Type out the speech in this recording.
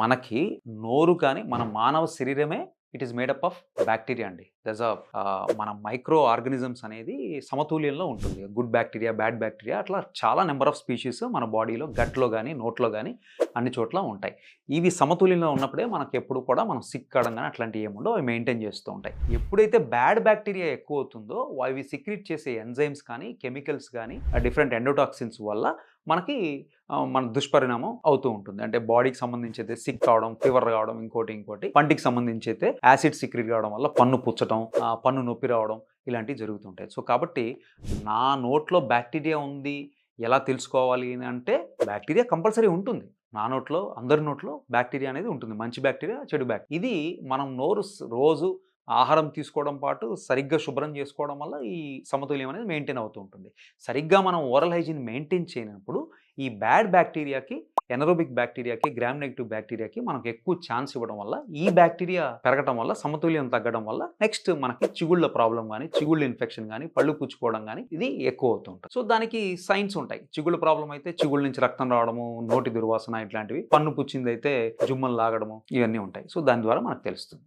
మనకి నోరు కానీ మన మానవ శరీరమే it is made up of bacteria అండి. దస్ మన మైక్రో ఆర్గనిజమ్స్ అనేది సమతుల్యంలో ఉంటుంది. గుడ్ బ్యాక్టీరియా బ్యాడ్ బ్యాక్టీరియా అట్లా చాలా నెంబర్ ఆఫ్ స్పీషీస్ మన బాడీలో గట్లో కానీ నోట్లో కానీ అన్ని చోట్ల ఉంటాయి. ఇవి సమతుల్యంలో ఉన్నప్పుడే మనకు ఎప్పుడు కూడా మనం సిక్ కావడం కానీ అట్లాంటివి ఏముండో అవి మెయింటైన్ చేస్తూ ఉంటాయి. ఎప్పుడైతే బ్యాడ్ బ్యాక్టీరియా ఎక్కువ అవుతుందో అవి సిక్రిట్ చేసే ఎంజైమ్స్ కానీ కెమికల్స్ కానీ డిఫరెంట్ ఎండోటాక్సిన్స్ వల్ల మనకి మన దుష్పరిణామం అవుతూ ఉంటుంది. అంటే బాడీకి సంబంధించి అయితే సిక్ కావడం ఫీవర్ కావడం ఇంకోటి ఇంకోటి. పంటికి సంబంధించి అయితే యాసిడ్ సిక్రీట్ కావడం వల్ల పన్ను పుచ్చడం ఆ, పన్ను నొప్పి రావడం ఇలాంటివి జరుగుతుంటాయి సో కాబట్టి నా నోట్లో బ్యాక్టీరియా ఉంది ఎలా తెలుసుకోవాలి అని అంటే బ్యాక్టీరియా కంపల్సరీ ఉంటుంది. నా నోట్లో అందరి నోట్లో బ్యాక్టీరియా అనేది ఉంటుంది. మంచి బ్యాక్టీరియా చెడు బ్యాక్టీరియా. ఇది మనం నోరు రోజు ఆహారం తీసుకోవడం పాటు సరిగ్గా శుభ్రం చేసుకోవడం వల్ల ఈ సమతుల్యం అనేది మెయింటైన్ అవుతూ ఉంటుంది. సరిగ్గా మనం ఓరల్ హైజీన్ మెయింటైన్ చేయనప్పుడు ఈ బ్యాడ్ బ్యాక్టీరియాకి ఎనరోబిక్ బ్యాక్టీరియాకి గ్రామ్ నెగిటివ్ బ్యాక్టీరియాకి మనకు ఎక్కువ ఛాన్స్ ఇవ్వడం వల్ల ఈ బ్యాక్టీరియా పెరగడం వల్ల సమతుల్యం తగ్గడం వల్ల నెక్స్ట్ మనకి చిగుళ్ళ ప్రాబ్లం కానీ చిగుళ్ళ ఇన్ఫెక్షన్ కానీ పళ్ళు పుచ్చుకోవడం కానీ ఇది ఎక్కువ అవుతూ ఉంటుంది. సో దానికి సైన్స్ ఉంటాయి. చిగుళ్ళ ప్రాబ్లం అయితే చిగుళ్ళ నుంచి రక్తం రావడము నోటి దుర్వాసన ఇట్లాంటివి పన్ను పుచ్చింది అయితే జుమ్మలు లాగడము ఇవన్నీ ఉంటాయి. సో దాని ద్వారా మనకు తెలుస్తుంది.